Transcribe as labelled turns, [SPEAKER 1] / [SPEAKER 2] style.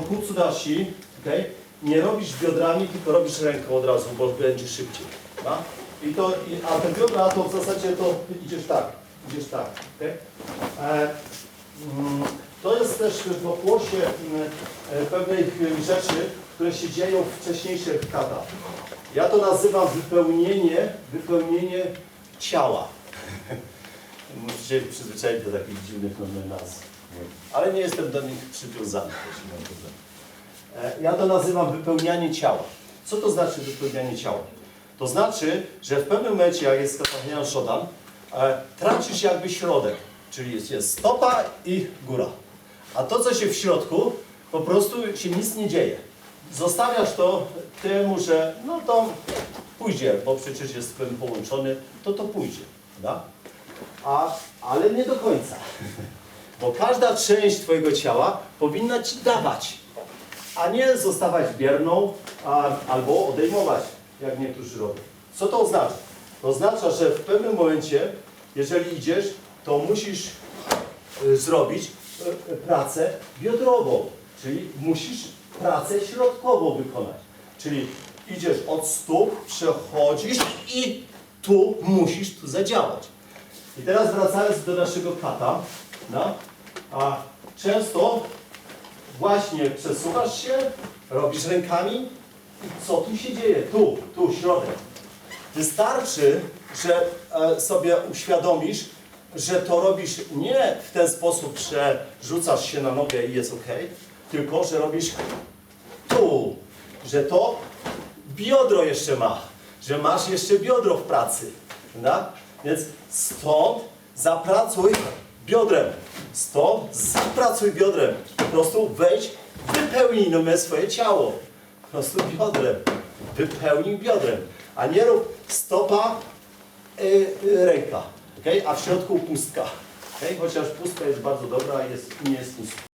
[SPEAKER 1] Kutsudashi, okay? nie robisz biodrami, tylko robisz ręką od razu, bo będzie szybciej. I to, a te biodra to w zasadzie to idziesz tak, idziesz tak. Okay? E, mm, to jest też w pokłosie mm, e, pewnej rzeczy, które się dzieją w wcześniejszych katach. Ja to nazywam wypełnienie, wypełnienie ciała. Musicie przyzwyczaić do takich dziwnych nazw. Ale nie jestem do nich przywiązany. problemu. E, Ja to nazywam wypełnianie ciała. Co to znaczy wypełnianie ciała? To znaczy, że w pewnym momencie, jak jest Katahanian Shodan, e, tracisz jakby środek, czyli jest, jest stopa i góra. A to, co się w środku, po prostu się nic nie dzieje. Zostawiasz to temu, że no to pójdzie, bo przecież jest z tym połączony, to to pójdzie. Da? A, ale nie do końca. Bo każda część Twojego ciała powinna Ci dawać, a nie zostawać bierną a, albo odejmować, jak niektórzy robią. Co to oznacza? To oznacza, że w pewnym momencie, jeżeli idziesz, to musisz y, zrobić y, y, pracę biodrową, czyli musisz pracę środkową wykonać. Czyli idziesz od stóp, przechodzisz i tu musisz tu zadziałać. I teraz wracając do naszego kata, no, a często właśnie przesuwasz się, robisz rękami i co tu się dzieje? Tu, tu, środek. Wystarczy, że e, sobie uświadomisz, że to robisz nie w ten sposób, że rzucasz się na nogę i jest ok, tylko że robisz tu, że to biodro jeszcze ma, że masz jeszcze biodro w pracy. prawda? Więc stąd zapracuj biodrem. Stąd zapracuj biodrem. Po prostu wejdź, wypełnij no, swoje ciało. Po prostu biodrem. Wypełnij biodrem. A nie rób stopa, y, y, ręka. Okay? A w środku pustka. Okay? Chociaż pustka jest bardzo dobra jest, nie jest nic.